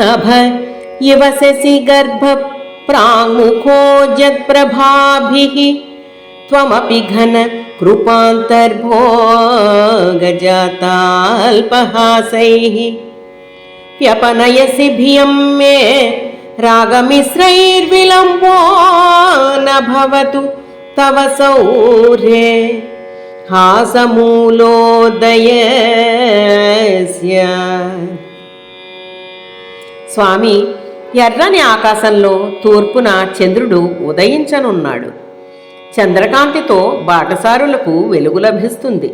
नभ यवससि गर्भप्राङ्मुखो जत्प्रभाभिः त्वमपि घन कृपान्तर्भोगजाताल्पहासैः व्यपनयसि भियं मे रागमिश्रैर्विलम्बो न भवतु तव सौर्ये हासमूलोदयस्य స్వామి ఎర్రని ఆకాశంలో తూర్పున చంద్రుడు ఉదయించనున్నాడు. చంద్రకాంతితో బాటసారులకు వెలుగు లభిస్తుంది.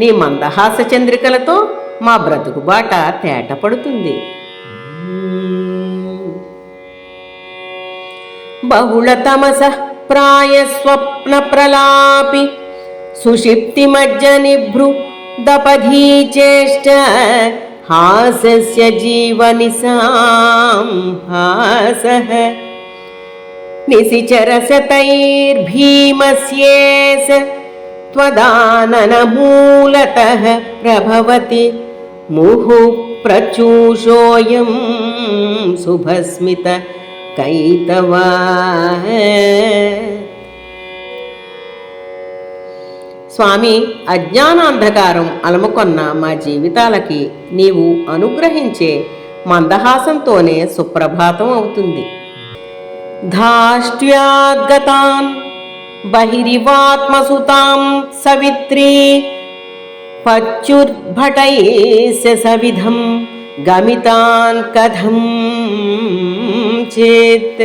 నీ మందహాస చంద్రికలతో మా బ్రతుకు బాట తేటపడుతుంది బహుళతమస ప్రాయస్వప్న ప్రలాపి సుషిప్తిమజ్జనిభ్రు దపధీ చేష్ట हासस्य जीवनिसां हासः निशिचरसतैर्भीमस्येस त्वदाननमूलतः प्रभवति मुहुः प्रचूषोऽयं शुभस्मित कैतवा స్వామి అజ్ఞానాంధకారం అలముకొన్న మా జీవితాలకి నీవు అనుగ్రహించే మందహాసంతోనే సుప్రభాతం అవుతుంది. ధాష్ట్యాద్గతాన్ బహిరివాత్మసుతాం సవిత్రీ పచ్చుర్భటైస్య సవిధం గమితాన్ కథం చేత్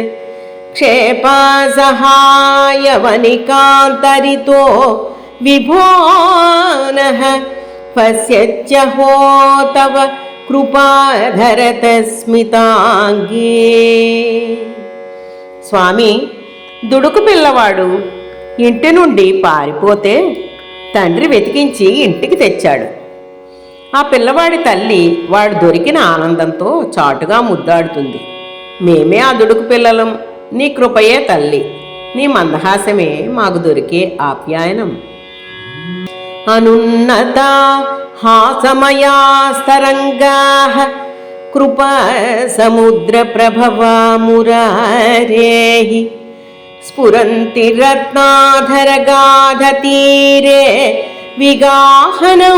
క్షేపాసహాయవనికాంతరితో విభోనః పశ్యత్యహో तव కృపాధరతస్మితాంగే స్వామి దుడుకు పిల్లవాడు ఇంటి నుండి పారిపోతే తండ్రి వెతికించి ఇంటికి తెచ్చాడు. ఆ పిల్లవాడి తల్లి వాడు దొరికిన ఆనందంతో చాటుగా ముద్దాడుతుంది. మేమే ఆ దుడుకు పిల్లలం. నీ కృపయే తల్లి. నీ మందహాసమే మాకు దొరికే ఆప్యాయనం. అనున్నత హాసమయాస్తరంగా కృప సముద్ర ప్రభవామురారేహి. స్ఫురంతి రత్నాధరగాధ తీరే విగాహనో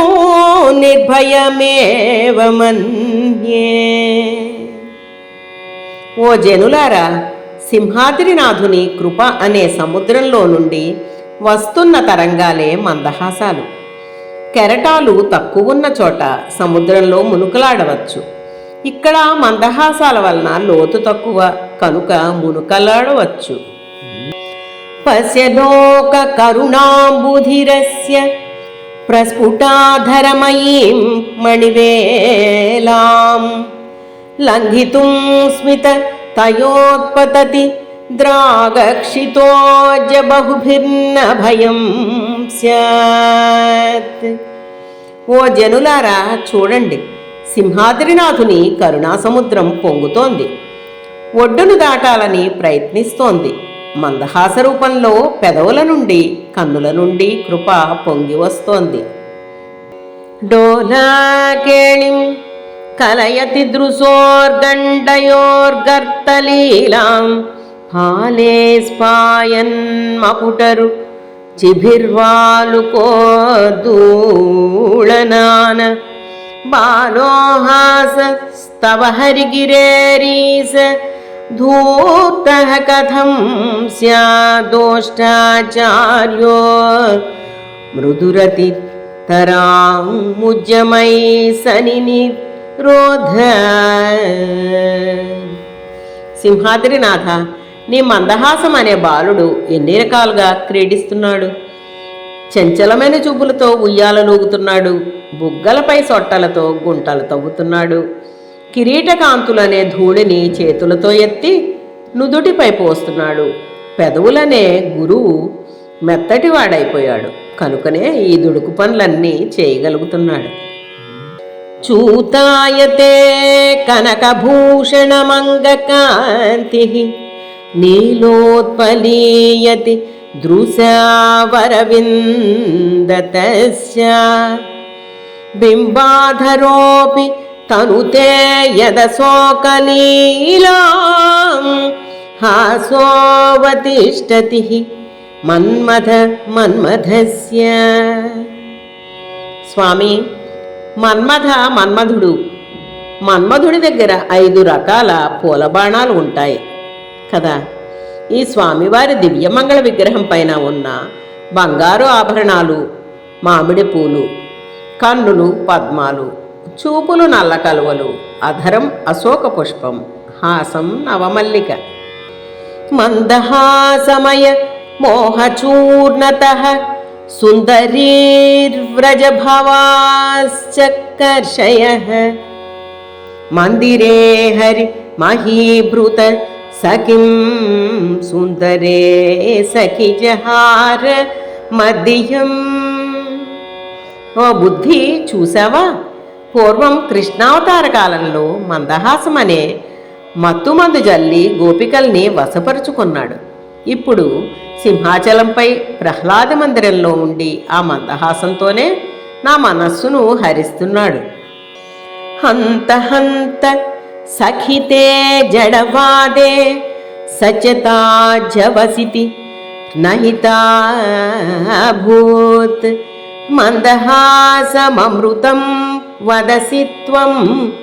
నిర్భయమేవ మన్యే ఓ జనులారా సింహాద్రినాథుని కృప అనే సముద్రంలో నుండి వస్తున్న తరంగాలే మందహాసాలు. కెరటాలు తక్కువున్న చోట సముద్రంలో మునుకలాడవచ్చు. ఇక్కడ మందహాసాల వలన లోతు తక్కువ కనుక మునుకలాడవచ్చు. పశ్యలోక కరుణాంబుధిరస్య ప్రస్ఫుటాధరమయీం మణివేలాం. లంఘితుం స్మిత తయోత్పతతి ద్రాగక్షితోజ బహుభిన్న భయం స్యాత్ ఓ జనులారా చూడండి సింహాద్రినాథుని కరుణాసముద్రం పొంగుతోంది ఒడ్డును దాటాలని ప్రయత్నిస్తోంది మందహాస రూపంలో పెదవుల నుండి కన్నుల నుండి కృప పొంగి వస్తోంది డోలాకేళిం కలయతి దృశోర్గండయోర్గర్తలీలాం హాలే స్పాయన్మపుటరు చిభిర్వాలుకోదూళనాన బాలోహాస స్తవ హరిగిరేరీస ధూర్త కథం స్యాదోష్టాచార్యో. మృదురతి తరాం ముజ్జమై సని రోధ. సింహాద్రినాథ నీ మందహాసం అనే బాలుడు ఎన్ని రకాలుగా క్రీడిస్తున్నాడు? చంచలమైన చూపులతో ఉయ్యాలలూగుతున్నాడు బుగ్గలపై సొట్టలతో గుంటలు తవ్వుతున్నాడు. కిరీటకాంతులనే ధూళిని చేతులతో ఎత్తి నుదుటిపై పోస్తున్నాడు. పెదవులనే గురువు మెత్తటివాడైపోయాడు కనుకనే ఈ దుడుకు పనులన్నీ చేయగలుగుతున్నాడు. చూతాయతే కనకభూషణమంగకాంతి నీలోత్పలీయతి దృశావరవిందతస్య. బింబాధరోపి తనుతే యదశోకలీలా హాసోవతిష్టతి మన్మథ మన్మథస్య. స్వామి మన్మథ మన్మధుడు. మన్మధుడి దగ్గర ఐదు రకాల పూల బాణాలు ఉంటాయి. కదా? ఈ స్వామివారి దివ్యమంగళ విగ్రహం పైన ఉన్న బంగారు ఆభరణాలు మామిడి పూలు కన్నులు పద్మాలు చూపులు నల్ల కలువలు అధరం అశోక పుష్పం హాసం నవమల్లిక. మందహాసమయ మోహచూర్ణత సుందరీర్వ్రజభవాశ్చకర్షయ మందిరే హరి మహీభృత సఖిం సుందరే సఖి జహార మధ్యం ఓ బుద్ధి చూసావా? పూర్వం కృష్ణావతార కాలంలో మందహాసం అనే మత్తుమందు జల్లి గోపికల్ని వశపరుచుకున్నాడు. ఇప్పుడు సింహాచలంపై ప్రహ్లాద మందిరంలో ఉండి ఆ మందహాసంతోనే నా మనస్సును హరిస్తున్నాడు. హంత హంత సఖితే జడవాదే సచతా జవసితి నహితా భూత్. మందహాసమమృతం వదసి త్వం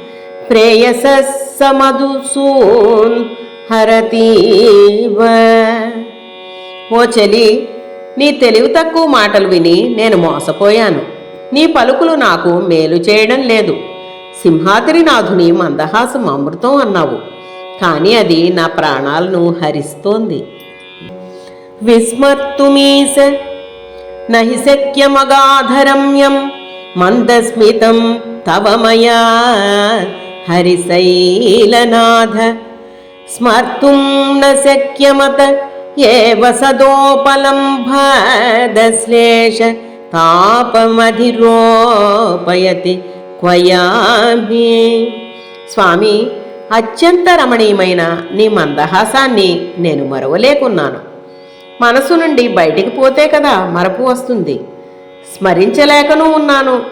ప్రేయస సమధుసూన్ హరతీవ. ఓ చలి నీ తెలివి తక్కువ మాటలు విని నేను మోసపోయాను. నీ పలుకులు నాకు మేలు చేయడం లేదు. సింహాద్రినాథుని మందహాసం అమృతం అన్నావు. కానీ అది నా ప్రాణాలను హరిస్తోంది. విస్మర్తుమీశ నహి శక్యమగాధరమ్యం మందస్మితం తవమయా హరిశైలనాథ. స్మర్తుం న శక్యమత ఏవ సదోపలంభదశ్లేష తాపమధిరోపయతి క్వయామి స్వామి అత్యంత రమణీయమైన నీ మందహాసాన్ని నేను మరవలేకున్నాను. మనసు నుండి బయటికి పోతే కదా మరపు వస్తుంది. స్మరించలేకనూ ఉన్నాను.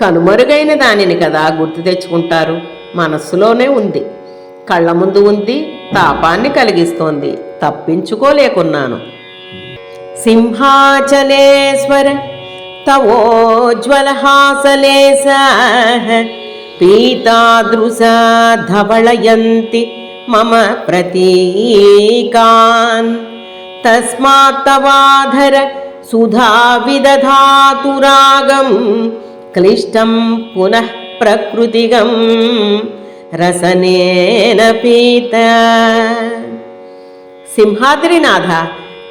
కనుమరుగైన దానిని కదా గుర్తు తెచ్చుకుంటారు. మనస్సులోనే ఉంది. కళ్ళ ముందు ఉంది. తాపాన్ని కలిగిస్తోంది. తప్పించుకోలేకున్నాను. సింహాచలేశ్వర తవోజ్వలహాసలే పీతాదృశా ధవళయంతి మమ ప్రతీకాన్. తస్మాత్తవాధర సుధా విదధాతురాగం క్లిష్టం పునః ప్రకృతిగం రసనేన పీత. సింహాద్రినాథ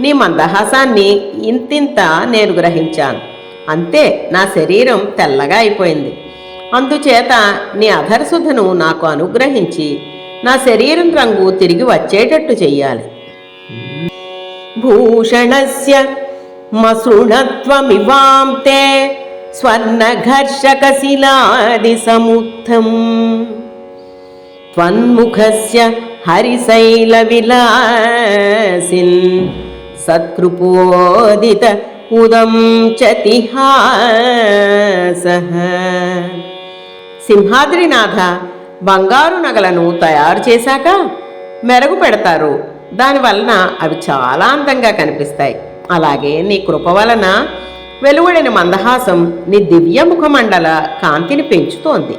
నీ మందహాసాన్ని ఇంతింత నేను గ్రహించాను. అంతే నా శరీరం తెల్లగా అయిపోయింది. అందుచేత నీ అధర్సుధను నాకు అనుగ్రహించి నా శరీరం రంగు తిరిగి వచ్చేటట్టు చెయ్యాలి. భూషణస్య మసుణత్వమివాంతే స్వర్ణఘర్షక శిలాది స్వర్ణఘర్షకశిలాదిసముత్థం. త్వన్ముఖస్య హరిశైలవిలాసిన్ సత్కృపోదిత ఉదం చతిహాస సింహాద్రినాథ బంగారు నగలను తయారు చేశాక మెరుగు పెడతారు. దానివలన అవి చాలా అందంగా కనిపిస్తాయి. అలాగే నీ కృప వలన వెలువడిన మందహాసం నీ దివ్యముఖ మండల కాంతిని పెంచుతోంది.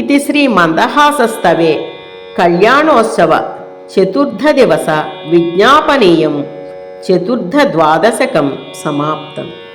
ఇది శ్రీ మందహాసస్తవే. కళ్యాణోత్సవ చతుర్థ దివస విజ్ఞాపనీయం. चतुर्थ द्वादशकम् समाप्तम्।